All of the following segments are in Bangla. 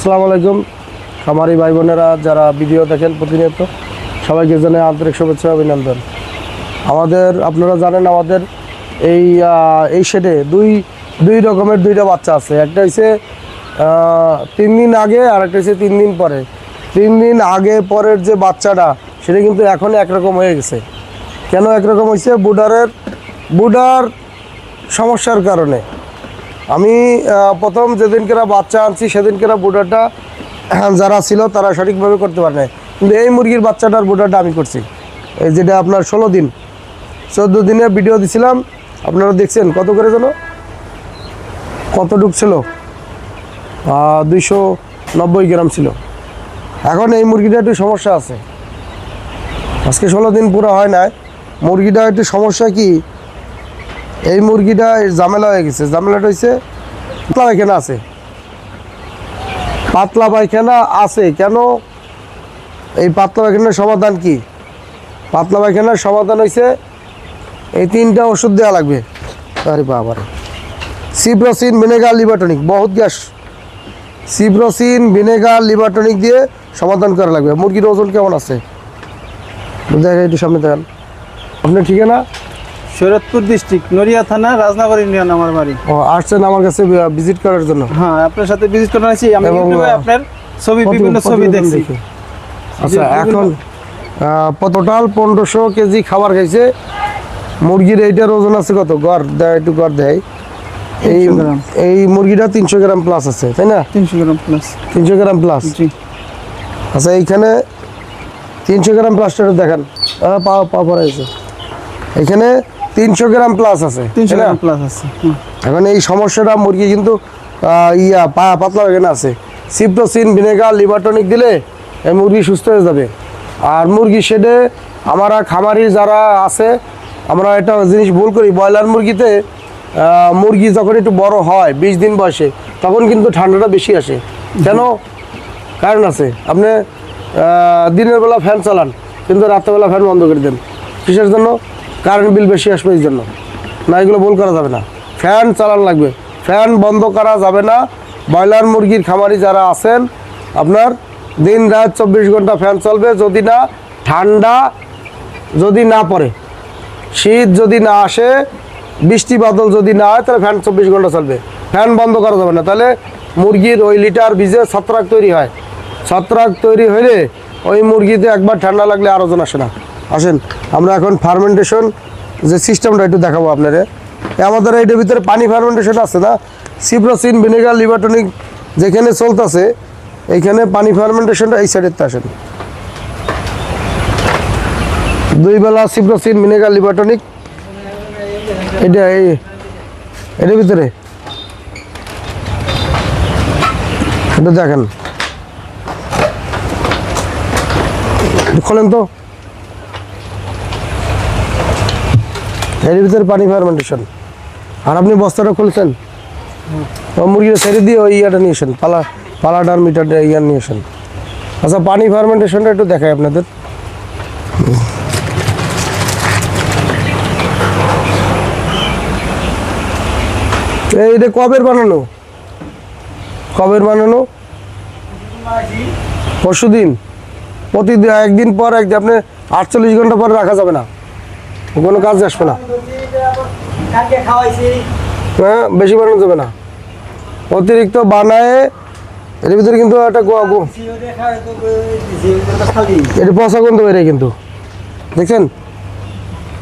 আসসালামু আলাইকুম। খামারি ভাই বোনেরা, যারা ভিডিও দেখেন প্রতিনিয়ত, সবাইকে জানাই আন্তরিক শুভেচ্ছা অভিনন্দন। আমাদের, আপনারা জানেন আমাদের এই এই শেডে দুই দুই রকমের দুইটা বাচ্চা আছে। একটা হচ্ছে তিন দিন আগে আর একটা হচ্ছে তিন দিন পরে। তিন দিন আগে পরের যে বাচ্চাটা, সেটা কিন্তু এখন একরকম হয়ে গেছে। কেন একরকম হয়েছে বুডারের, বুডার সমস্যার কারণে। আমি প্রথম যেদিনকেরা বাচ্চা আনছি, সেদিনকেরা বুডারটা যারা ছিল, তারা সঠিকভাবে করতে পারে কিন্তু এই মুরগির বাচ্চাটার বুডারটা আমি করছি। এই যেটা আপনার ষোলো দিন, চোদ্দ দিনে ভিডিও দিছিলাম। আপনারা দেখছেন, কত করে যেন? কত ডুব ছিল দুইশো নব্বই গ্রাম ছিল। এখন এই মুরগিটা একটু সমস্যা আছে। আজকে ষোলো দিন পুরো হয় নাই। মুরগিটা একটু সমস্যা কি? এই মুরগিটা ঝামেলা হয়ে গেছে। ঝামেলাটা হয়েছে পাতলা পায়খানা আছে। পাতলা পায়খানা আছে। কেন? এই পাতলা পায়খানার সমাধান কি? পাতলা পায়খানার সমাধান হয়েছে এই তিনটা ওষুধ দেওয়া লাগবে। আরে বাবারে। সিপ্রোসিন, ভিনেগার, লিভারটনিক, বহুত gas. Ciprocin, vinegar, liver tonic দিয়ে সমাধান করা লাগবে। মুরগির ওজন কেমন আছে? দেখেন একটু সামনে দেখেন। আপনার ঠিকানা? শরৎপুর ডিস্ট্রিক্ট নড়িয়া থানা রাজনগর ইউনিয়ন আমার বাড়ি। ও আসছেন আমার কাছে ভিজিট করার জন্য? হ্যাঁ আপনার সাথে ভিজিট করতে আসছি আমি ইউটিউবে আপনার ছবি বিভিন্ন ছবি দেখছি। আচ্ছা এখন টোটাল পনেরোশো কেজি খাবার খাইছে। মুরগির এইটার ওজন আছে কত? গড় দেয় একটু গড় দেয়। এই এই মুরগিটা তিনশো গ্রাম প্লাস আছে তাই না? তিনশো গ্রাম প্লাস তিনশো গ্রাম প্লাস জি। আচ্ছা এইখানে তিনশো গ্রাম প্লাস্টার দেখান। আহ, পা পা পড়াইছে। এখানে তিনশো গ্রাম প্লাস আছে তিনশো গ্রাম প্লাস আছে। এখন এই সমস্যাটা মুরগি কিন্তু ইয়া পা পাতলা এখানে আছে। সিপ্টোসিন ভিনেগার লিভারটনিক দিলে এই মুরগি সুস্থ হয়ে যাবে। আর মুরগি শেডে আমরা খামারি যারা আছে আমরা একটা জিনিস ভুল করি ব্রয়লার মুরগিতে মুরগি যখন একটু বড় হয় বিশ দিন বয়সে তখন কিন্তু ঠান্ডাটা বেশি আসে। কেন? কারণ আছে। আপনি দিনের বেলা ফ্যান চালান কিন্তু রাত্রেবেলা ফ্যান বন্ধ করে দেন। কিসের জন্য? কারেন্ট বিল বেশি আসবে এই জন্য। না, এগুলো ভুল করা যাবে না। ফ্যান চালান লাগবে। ফ্যান বন্ধ করা যাবে না। ব্রয়লার মুরগির খামারি যারা আছেন, আপনার দিন রাত চব্বিশ ঘণ্টা ফ্যান চলবে, যদি না ঠান্ডা, যদি না পড়ে। শীত যদি না আসে, বৃষ্টি বাদল যদি না হয়, তাহলে ফ্যান চব্বিশ ঘণ্টা চলবে। ফ্যান বন্ধ করা যাবে না। তাহলে মুরগির ওই লিটার বীজে ছত্রাক তৈরি হয়। ছত্রাক তৈরি হলে ওই মুরগিতে একবার ঠান্ডা লাগলে আর ওজন আসে না। আসেন, আমরা এখন ফার্মেন্টেশন যে সিস্টেমটা একটু দেখাবো আপনাদের। এ আমাদের এইটার ভিতরে পানি ফার্মেন্টেশন আছে না? সিপ্রোসিন ভিনেগার লিভারটনিক যেখানে চলতেছে, এইখানে পানি ফার্মেন্টেশনটা এই সাইডেতে আসেন। দুই বেলা সিপ্রোসিন ভিনেগার লিভারটনিক এটা এই, এটার ভিতরে। এটা দেখেন। খোলেন তো। এর ভিতরে পানি ফার্মেন্টেশন আর আপনি বস্তাটা খুলছেন মুরগিটা ছেড়ে দিয়ে ওই ইয়াটা নিয়ে আসেন, পালা, পালাটার মিটারটা ইয়ার নিয়ে আসেন। আচ্ছা পানি ফার্মেন্টেশনটা একটু দেখাই আপনাদের। এটা কবের বানানো? কবের বানানো? পরশু দিন প্রতিদিন একদিন পর একদিন, আপনি আটচল্লিশ ঘণ্টা পর রাখা যাবে না। কোনো কাজ আসবে না। হ্যাঁ বেশি বানানো যাবে না। অতিরিক্ত বানায় এর ভিতরে কিন্তু একটা গোয়া গো এটা পচা গন্ধ বেরোয় কিন্তু। দেখছেন?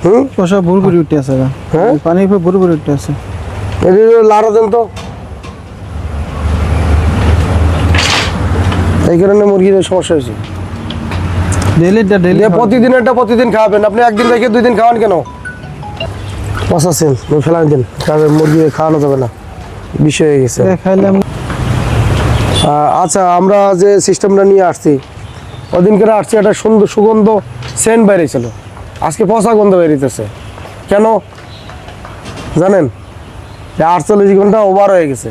হুম? পোষা ভুল করে উঠে আছে হ্যাঁ? পানির উপর ভুল করে উঠে আছে। এটা লাড়া দেন তো। এই কারণে মুরগির সমস্যা হয়েছে। ডেলিটা ডেলি প্রতিদিন এটা প্রতিদিন খাওয়াবেন আপনি একদিন রেখে দুই দিন খাওয়ান কেন? পচাচ্ছেন ফেলান দিন। তাহলে মুরগি খাওয়ানো যাবে না। বিষয় হয়ে গেছে। খাইলাম। আচ্ছা আমরা যে সিস্টেমটা নিয়ে আসছি ওদিনকে আসছি একটা সুন্দর সুগন্ধ সেন্ট বেরিয়েছিল। আজকে পচা গন্ধ বেরিয়েছে। কেন? জানেন? আটচল্লিশ ঘণ্টা ওভার হয়ে গেছে।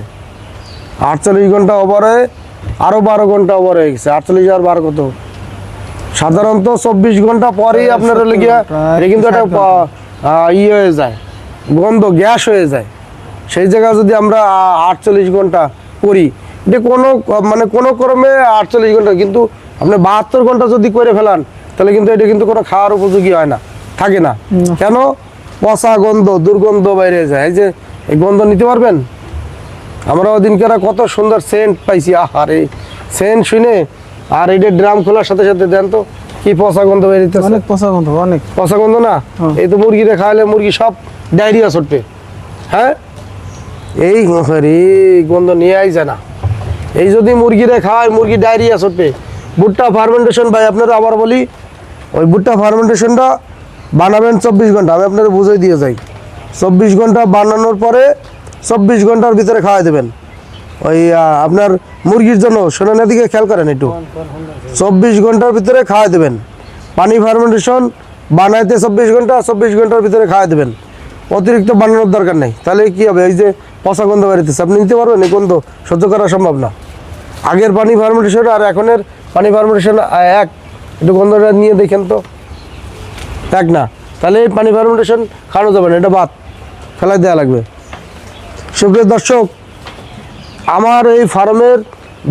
আটচল্লিশ ঘণ্টা ওভার হয়ে আরও বারো ঘণ্টা ওভার হয়ে গেছে। আটচল্লিশ আর বারো কত? সাধারণত চব্বিশ ঘণ্টা পরেই আপনার হলে গিয়া এটা কিন্তু একটা ইয়ে হয়ে যায় গন্ধ গ্যাস হয়ে যায়। সেই জায়গায় যদি আমরা আটচল্লিশ ঘণ্টা করি এটা কোনো মানে কোনো ক্রমে আটচল্লিশ ঘণ্টা কিন্তু আপনি বাহাত্তর ঘণ্টা যদি করে ফেলান তাহলে কিন্তু এটা কিন্তু কোনো খাওয়ার উপযোগী হয় না থাকে না। কেন? পচা গন্ধ দুর্গন্ধ বাইরে যায়। এই যে এই গন্ধ নিতে পারবেন? আমরা ওদিনকার কত সুন্দর সেন্ট পাইছি আহারে। সেন্ট শুনে আর এটা ড্রাম খোলার সাথে সাথে দেন তো কি পচা গন্ধ বেরিয়েছে অনেক পচা গন্ধ অনেক। পচা গন্ধ না? হ্যাঁ। এই তো মুরগিরে খাওয়ালে মুরগি সব ডায়রিয়া ছুটবে। হ্যাঁ? এই রে গন্ধ নিয়ে আইছে না। এই যদি মুরগিরে খাওয়ায় মুরগি ডায়রিয়া ছুটবে। ভুট্টা ফার্মেন্টেশন ভাই আপনারা আবার বলি ওই ভুট্টা ফার্মেন্টেশনটা বানাবেন চব্বিশ ঘণ্টা আমি আপনাদের বুঝিয়ে দিয়ে যাই। চব্বিশ ঘণ্টা বানানোর পরে চব্বিশ ঘণ্টার ভিতরে খাওয়াই দেবেন। ওই আপনার মুরগির জন্য শোনেন দিকে খেয়াল করেন একটু। চব্বিশ ঘণ্টার ভিতরে খাওয়াই দেবেন। পানি ফার্মেন্টেশন বানাইতে চব্বিশ ঘণ্টা, চব্বিশ ঘণ্টার ভিতরে খাওয়াই দেবেন। অতিরিক্ত বানানোর দরকার নেই। তাহলে কি হবে? এই যে পচা গন্ধ বেরোতেছে আপনি নিতে পারবেন, এই গন্ধ সহ্য করা সম্ভব না। আগের পানি ফার্মেন্টেশন আর এখনের পানি ফার্মেন্টেশন এক। একটু গন্ধটা নিয়ে দেখেন তো। এক না। তাহলে এই পানি ফার্মেন্টেশন খাওয়ানো যাবে না, এটা বাদ। ফেলাই দেওয়া লাগবে। সুপ্রিয় দর্শক আমার এই ফার্মের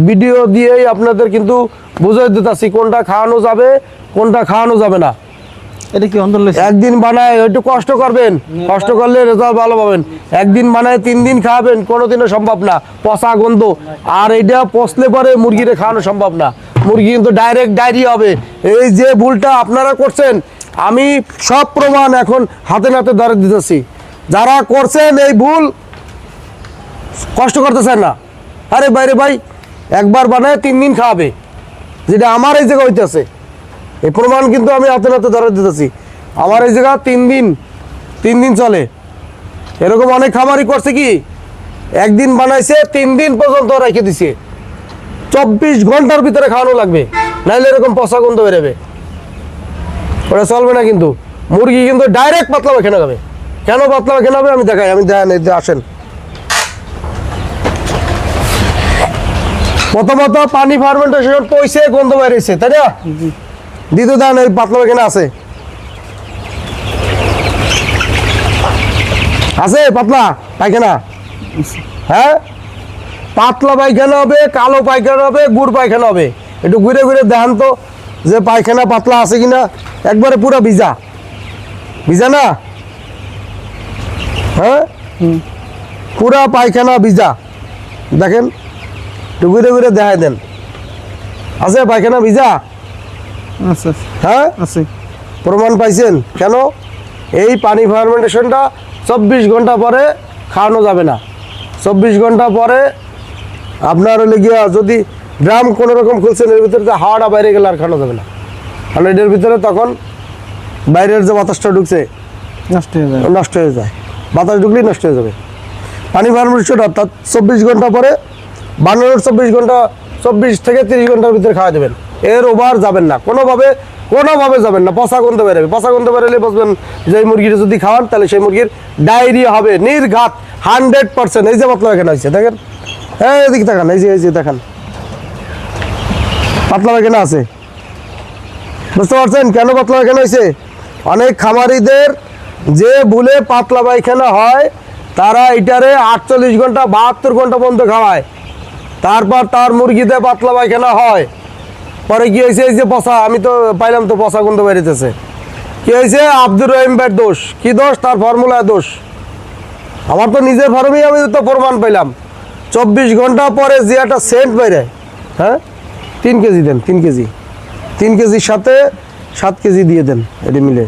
ভিডিও দিয়েই আপনাদের কিন্তু বুঝাই দিতেছি কোনটা খাওয়ানো যাবে কোনটা খাওয়ানো যাবে না। এটা কি অন্তর একদিন বানায় একটু কষ্ট করবেন কষ্ট করলে রেজাল্ট ভালো পাবেন। একদিন বানায় তিন দিন খাওয়াবেন কোনোদিনও সম্ভব না পচা গন্ধ। আর এটা পচলে পরে মুরগিরে খাওয়ানো সম্ভব না। মুরগি কিন্তু ডাইরেক্ট ডায়রি হবে। এই যে ভুলটা আপনারা করছেন আমি সব প্রমাণ এখন হাতে নাতে ধরে দিতেছি। যারা করছেন এই ভুল কষ্ট করতেছেন না। আরে বাইরে ভাই, একবার বানায় তিন দিন খাওয়াবে। যেটা আমার এই জায়গা হইতেছে। এই প্রমাণ কিন্তু আমি হাতে নাতে ধরে দিতেছি। আমার এই জায়গা তিন দিন তিন দিন চলে। এরকম অনেক খামারি করছে কি, একদিন বানাইছে, তিন দিন পর্যন্ত রেখে দিছে। চব্বিশ ঘণ্টার ভিতরে খাওয়ানো লাগবে। নাইলে এরকম পচা গন্ধ বেরোবে। ওটা চলবে না কিন্তু। মুরগি কিন্তু ডাইরেক্ট পাতলা পায়খানা খাবে। কেন পাতলা পায়খানা হবে আমি দেখাই, আমি দেখান আসেন। প্রথমত পানি ফার্মেন্টেশন পয়সে গন্ধ বেরিয়েছে তাই না? দ্বিতীয় দান এই পাতলা পায়খানা আছে। আছে পাতলা? পায়খানা? হ্যাঁ? পাতলা পায়খানা হবে কালো পায়খানা হবে গুড় পায়খানা হবে। একটু ঘুরে ঘুরে দেখান তো যে পায়খানা পাতলা আছে কিনা। একবারে পুরো ভিজা। ভিজা না? হ্যাঁ? পুরা পায়খানা ভিজা। দেখেন। একটু ঘুরে ঘুরে দেখাই দেন। আছে পায়খানা ভিজা? হ্যাঁ? আছে। প্রমাণ পাইছেন? কেন? এই পানি ফার্মেন্টেশনটা চব্বিশ ঘণ্টা পরে খাওয়ানো যাবে না। চব্বিশ ঘণ্টা পরে আপনার হলে গিয়া যদি ড্রাম কোনো রকম খুলছেন এর ভিতরে যে হাওয়াটা বাইরে গেলে আর খাওয়ানো যাবে না। কারণ এটার ভিতরে তখন বাইরের যে বাতাসটা ঢুকছে নষ্ট হয়ে যাবে নষ্ট হয়ে যায়। বাতাস ঢুকলেই নষ্ট হয়ে যাবে। পানি ফার্মেশন অর্থাৎ চব্বিশ ঘণ্টা পরে বানানোর চব্বিশ ঘণ্টা, চব্বিশ থেকে তিরিশ ঘণ্টার ভিতরে খাওয়া দেবেন এর ওভার যাবেন না। কোনোভাবে কোনোভাবে যাবেন না। পচা গন্ধ বেরোবে। পচা গন্ধ বেরোলে বসবেন যে মুরগিটা যদি খাওয়ান, তাহলে সেই মুরগির ডায়রিয়া হবে। নির্ঘাত, হান্ড্রেড পার্সেন্ট। এই যে পাতলা এখানে আছে দেখেন। হ্যাঁ এদিকে দেখান এই যে এই যে দেখান পাতলা এখানে আছে। বুঝতে পারছেন কেন পাতলা পায়খানা হয়েছে? অনেক খামারিদের যে ভুলে পাতলা পায়খানা হয়, তারা এটারে আটচল্লিশ ঘণ্টা, বাহাত্তর ঘণ্টা পর্যন্ত খাওয়ায়। তারপর তার মুরগিতে পাতলা পায়খানা হয়। পরে কি হয়েছে, এই যে পচা, আমি তো পাইলাম তো পচা গন্ধ বেরিতেছে। কি হয়েছে, আব্দুর রহিম ভাইয়ের দোষ। কি দোষ? তার ফর্মুলায় দোষ। আমার তো নিজের ফার্মেই আমি তো প্রমাণ পাইলাম। চব্বিশ ঘণ্টা পরে যে একটা সেন্ট বাইরে হ্যাঁ? তিন কেজি দেন, তিন কেজি। তিন কেজির সাথে সাত কেজি দিয়ে দেন, এটি মিলে।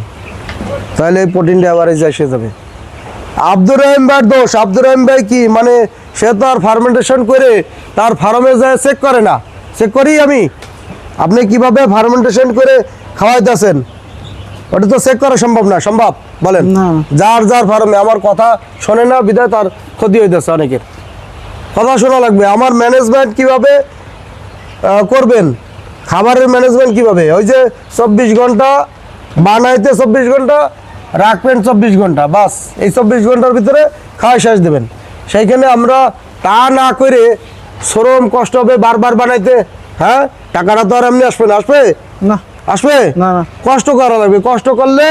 তাহলে এই প্রোটিনটা আবার এসে যাবে। আব্দুর রহিম ভাইয়ের দোষ। আব্দুর রহিম ভাই কি মানে সে তো আর ফার্মেন্টেশন করে তার ফার্মে যায় চেক করে না। চেক করি আমি। আপনি কীভাবে ফার্মেন্টেশন করে খাওয়াইতেছেন? ওটা তো চেক করা সম্ভব না সম্ভব? বলেন। যার যার ফার্মে আমার কথা শোনে না বিদায় তার ক্ষতি হইতেছে অনেকের। কথা শোনা লাগবে আমার ম্যানেজমেন্ট কীভাবে করবেন? খাবারের ম্যানেজমেন্ট কীভাবে? ওই যে চব্বিশ ঘণ্টা বানাইতে চব্বিশ ঘণ্টা রাখবেন চব্বিশ ঘণ্টা বাস। এই চব্বিশ ঘণ্টার ভিতরে খাওয়া শেষ দেবেন। সেইখানে আমরা তা না করে শ্রম কষ্ট হবে বারবার বানাইতে হ্যাঁ? টাকাটা তো আর এমনি আসবে না। আসবে? না। আসবে? না, না। কষ্ট করা লাগবে। কষ্ট করলে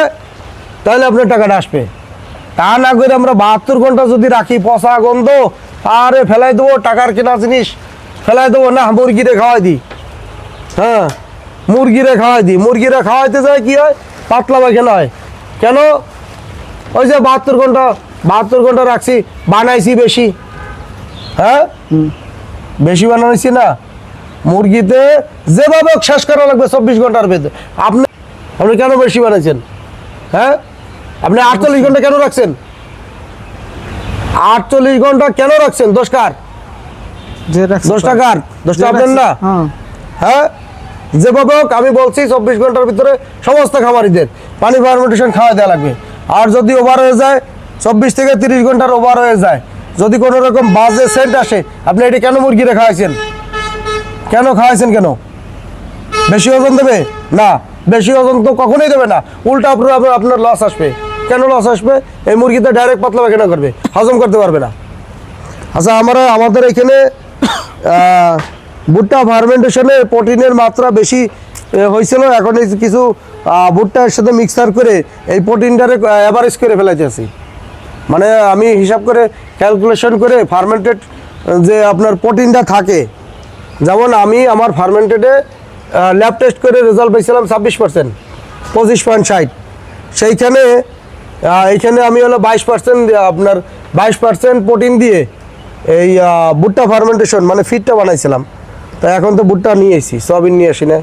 তাহলে আপনার টাকাটা আসবে। তা না করে আমরা বাহাত্তর ঘণ্টা যদি রাখি পচা গন্ধ আরে ফেলাই দেবো টাকার কেনা জিনিস। ফেলাই দেবো না মুরগিরে খাওয়াই দিই হ্যাঁ? মুরগিরে খাওয়াই দিই মুরগিরে খাওয়াইতে যায় কি হয়? পাতলা পায়খানা হয়। কেন? ওই যে বাহাত্তর ঘণ্টা বাহাত্তর ঘণ্টা রাখছি বানাইছি বেশি। হ্যাঁ? বেশি বানাইছি না। মুরগিতে যেভাবে শেষ করা লাগবে চব্বিশ ঘণ্টার ভেতরে। আপনি আপনি কেন বেশি বানাইছেন? হ্যাঁ? আপনি আটচল্লিশ ঘণ্টা কেন রাখছেন? আটচল্লিশ ঘণ্টা কেন রাখছেন? দোষ কার? যে রাখছে দোষটা কার? দোষটা আপনার না? হ্যাঁ। হ্যাঁ? যেভাবে হোক আমি বলছি চব্বিশ ঘণ্টার ভিতরে সমস্ত খামারিদের পানি ফার্মেন্টেশন খাওয়া দেওয়া লাগবে। আর যদি ওভার হয়ে যায় চব্বিশ থেকে তিরিশ ঘণ্টার ওভার হয়ে যায়। যদি কোনো রকম বাজে সেন্ট আসে, আপনি এটি কেন মুরগিরে খাওয়াইছেন? কেন খাওয়াইছেন কেন? বেশি ওজন দেবে? না, বেশি ওজন তো কখনোই দেবে না। উল্টা আপনার আপনার- লস আসবে। কেন লস আসবে? এই মুরগিতে ডাইরেক্ট পাতলা পায়খানা করবে, হজম করতে পারবে না। আচ্ছা আমরা, আমাদের এখানে ভুট্টা ফার্মেন্টেশনে প্রোটিনের মাত্রা বেশি হয়েছিল। এখন কিছু ভুট্টার সাথে মিক্সার করে এই প্রোটিনটারে অ্যাভারেজ করে ফেলাইতেছি। মানে আমি হিসাব করে ক্যালকুলেশন করে ফার্মেন্টেড যে আপনার প্রোটিনটা থাকে, যেমন আমি আমার ফার্মেন্টেডে ল্যাব টেস্ট করে রেজাল্ট পেয়েছিলাম ছাব্বিশ পার্সেন্ট পঁচিশ পয়েন্ট ষাট। সেইখানে এইখানে আমি হলো বাইশ পার্সেন্ট আপনার বাইশ পার্সেন্ট প্রোটিন দিয়ে এই ভুট্টা ফার্মেন্টেশন মানে ফিডটা বানাইছিলাম। তো এখন তো ভুট্টা নিয়ে এসেছি, সয়াবিন নিয়ে আসি না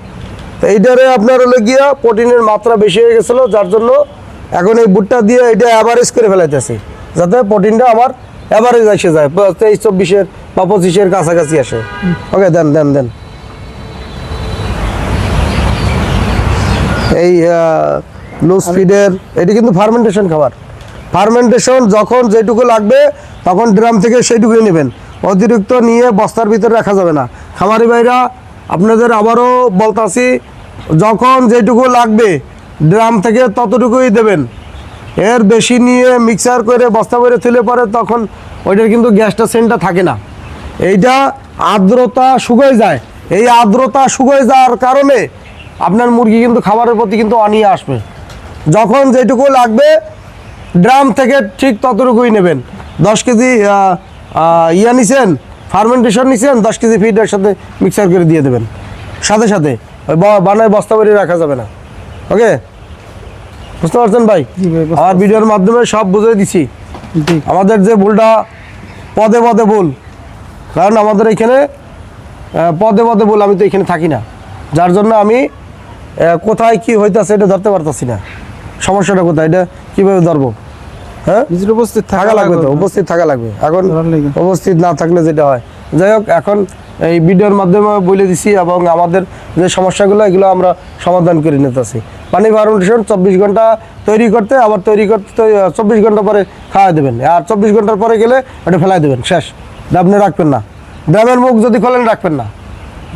তো এইটারে আপনার হলো গিয়া প্রোটিনের মাত্রা বেশি হয়ে গেছিল, যার জন্য এখন এই ভুট্টা দিয়ে এটা অ্যাভারেজ করে ফেলাইতেছি। যাতে প্রোটিনটা আমার অ্যাভারেজ এসে যায়। তেইশ চব্বিশের বা পঁচিশের কাছাকাছি আসে। ওকে দেন দেন দেন। এই লুজ ফিডের এটি কিন্তু ফার্মেন্টেশন খাবার। ফার্মেন্টেশন যখন যেটুকু লাগবে তখন ড্রাম থেকে সেইটুকুই নেবেন। অতিরিক্ত নিয়ে বস্তার ভিতরে রাখা যাবে না। খামারি ভাইরা আপনাদের আবারও বলতাছি যখন যেটুকু লাগবে ড্রাম থেকে ততটুকুই দেবেন। এর বেশি নিয়ে মিক্সার করে বস্তা করে তুলে পরে তখন ওইটার কিন্তু গ্যাসটা সেন্টটা থাকে না। এইটা আর্দ্রতা শুকিয়ে যায়। এই আর্দ্রতা শুকিয়ে যাওয়ার কারণে আপনার মুরগি কিন্তু খাবারের প্রতি কিন্তু অনিয়ে আসবে। যখন যেটুকু লাগবে ড্রাম থেকে ঠিক ততটুকুই নেবেন। দশ কেজি ইয়া নিছেন ফার্মেন্টেশন নিছেন, দশ কেজি ফিডের সাথে মিক্সার করে দিয়ে দেবেন। সাথে সাথে বানায় বস্তা করে রাখা যাবে না। ওকে বুঝতে পারছেন ভাই? আমার ভিডিওর মাধ্যমে সব বুঝিয়ে দিছি। আমাদের যে ভুলটা পদে পদে ভুল। কারণ আমাদের এখানে পদে পদে ভুল আমি তো এখানে থাকি না। যার জন্য আমি কোথায় কি হইতাছে এটা ধরতে পারতাছি না। সমস্যাটা কোথায়? এটা কীভাবে ধরবো? হ্যাঁ? উপস্থিত থাকা লাগবে তো উপস্থিত থাকা লাগবে। এখন উপস্থিত না থাকলে যেটা হয়? যাই হোক, এখন এই ভিডিওর মাধ্যমে বলে দিছি এবং আমাদের যে সমস্যাগুলো, এগুলো আমরা সমাধান করে নিতেছি। পানি ফার্মেন্টেশন চব্বিশ ঘণ্টা তৈরি করতে, আবার তৈরি করতে চব্বিশ ঘণ্টা পরে খাওয়া দেবেন। আর চব্বিশ ঘণ্টার পরে গেলে ওটা ফেলাই দেবেন, শেষ। আপনি রাখবেন না। ড্যামের মুখ যদি খোলেন, রাখবেন না।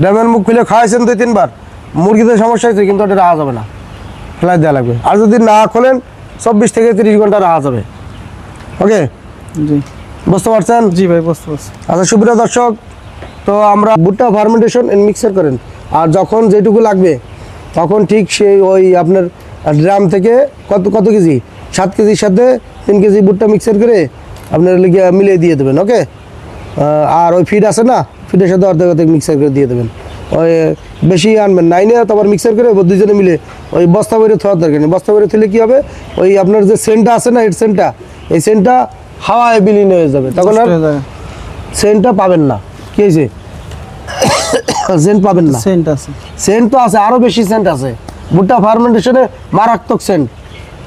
ড্যামের মুখ খুলে খাওয়াইছেন দুই, তিনবার মুরগিতে সমস্যা হয়েছে, কিন্তু ওটা রাখা যাবে না। ফেলাই দেওয়া লাগবে। আর যদি না খোলেন, চব্বিশ থেকে তিরিশ ঘণ্টা রাখা যাবে। ওকে? জি। বুঝতে পারছেন? জি ভাই বুঝতে পারছি। আচ্ছা সুপ্রিয় দর্শক তো আমরা ভুট্টা ফার্মেন্টেশন এন্ড মিক্সার করেন। আর যখন যেটুকু লাগবে তখন ঠিক সেই ওই আপনার ড্রাম থেকে কত কত কেজি? সাত কেজির সাথে তিন কেজি ভুট্টা মিক্সার করে আপনার মিলিয়ে দিয়ে দেবেন ওকে আর ওই ফিড আছে না ফিডের সাথে অর্ধেক অর্ধেক মিক্সার করে দিয়ে দেবেন। ওই বেশি আনবেন নাইনে তারপর মিক্সার করে দুজনে মিলে ওই বস্তা বেরে থাকার দরকার নেই। বস্তা বেরে তুলে কী হবে? ওই আপনার যে সেন্টটা আছে না হেড সেন্টটা এই সেন্টটা হাওয়ায় বিলীন হয়ে যাবে। তখন আর সেন্টটা পাবেন না। কি হয়েছে? সেন্ট পাবেন না। সেন্ট আছে। সেন্ট তো আছে আরও বেশি সেন্ট আছে। ভুট্টা ফার্মেন্টেশনে মারাত্মক সেন্ট।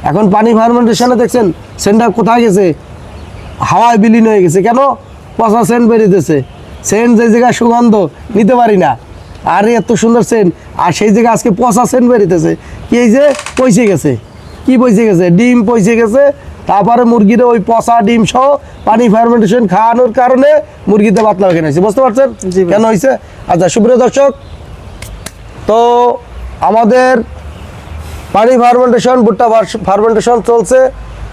এখন পানি ফার্মেন্টেশনে দেখছেন সেন্টটা কোথায় গেছে? হাওয়ায় বিলীন হয়ে গেছে। কেন? পচা সেন্ট বেরিয়েছে সেন্ট যে জায়গায় সুগন্ধ নিতে পারি না। আর এত সুন্দর সেন্ট। আর সেই জায়গায় আজকে পচা সেন্ট বেরিতেছে কি এই যে পয়সে গেছে। কি পয়সে গেছে? ডিম পয়সে গেছে। তারপরে মুরগির ওই পচা ডিম সহ পানি ফার্মেন্টেশন খাওয়ানোর কারণে মুরগিতে পাতলা হয়ে গেছে। বুঝতে পারছেন? কেন হয়েছে? আচ্ছা সুপ্রিয় দর্শক তো আমাদের পানি ফার্মেন্টেশন ভুট্টা ফার্মেন্টেশন চলছে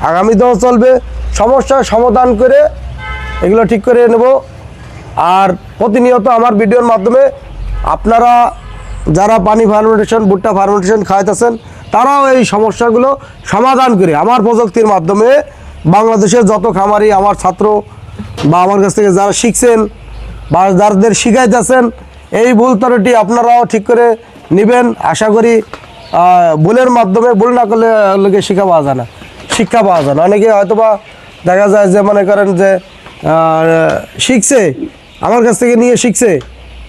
আগামীতেও চলবে। সমস্যার সমাধান করে এগুলো ঠিক করে নেব। আর প্রতিনিয়ত আমার ভিডিওর মাধ্যমে আপনারা যারা পানি ফার্মেন্টেশন ভুট্টা ফার্মেন্টেশন খাওয়াইতেছেন তারাও এই সমস্যাগুলো সমাধান করে আমার প্রযুক্তির মাধ্যমে বাংলাদেশের যত খামারি, আমার ছাত্র বা আমার কাছ থেকে যারা শিখছেন বা যাদের শিখাইতেছেন, এই ভুল ত্রুটি আপনারাও ঠিক করে নেবেন। আশা করি ভুলের মাধ্যমে ভুল না করলে লোকে শিক্ষা পাওয়া যায় না। শিক্ষা পাওয়া যায় না। অনেকে হয়তোবা দেখা যায় যে মনে করেন যে শিখছে, আমার কাছ থেকে নিয়ে শিখছে,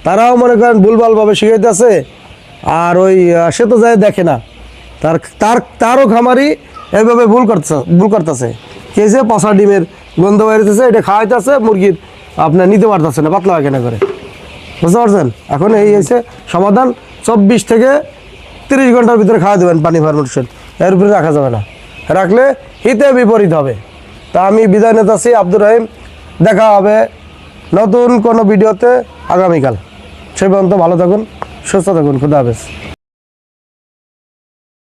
তারাও মনে করেন ভুলভালভাবে শিখাইতেছে, আর ওই সে তো যায় দেখে না। তার তার, তারও খামারি এভাবে ভুল করতেছে ভুল করতেছে। খেয়েছে পচা ডিমের গন্ধ বেরোতেছে এটা খাওয়াইতেছে, মুরগির আপনার নিতে পারতেছে না, পাতলা কেনা করে। বুঝতে পারছেন? এখন এই হয়েছে সমাধান, চব্বিশ থেকে তিরিশ ঘণ্টার ভিতরে খাওয়া দেবেন পানি ফার্মেশন এর উপরে রাখা যাবে না। রাখলে হিতে বিপরীত হবে। তা আমি বিদায় নেতাছি আব্দুর রহিম। দেখা হবে নতুন কোনো ভিডিওতে আগামীকাল। সে পর্যন্ত ভালো থাকুন, সুস্থ থাকুন, খুদা হাফেজ।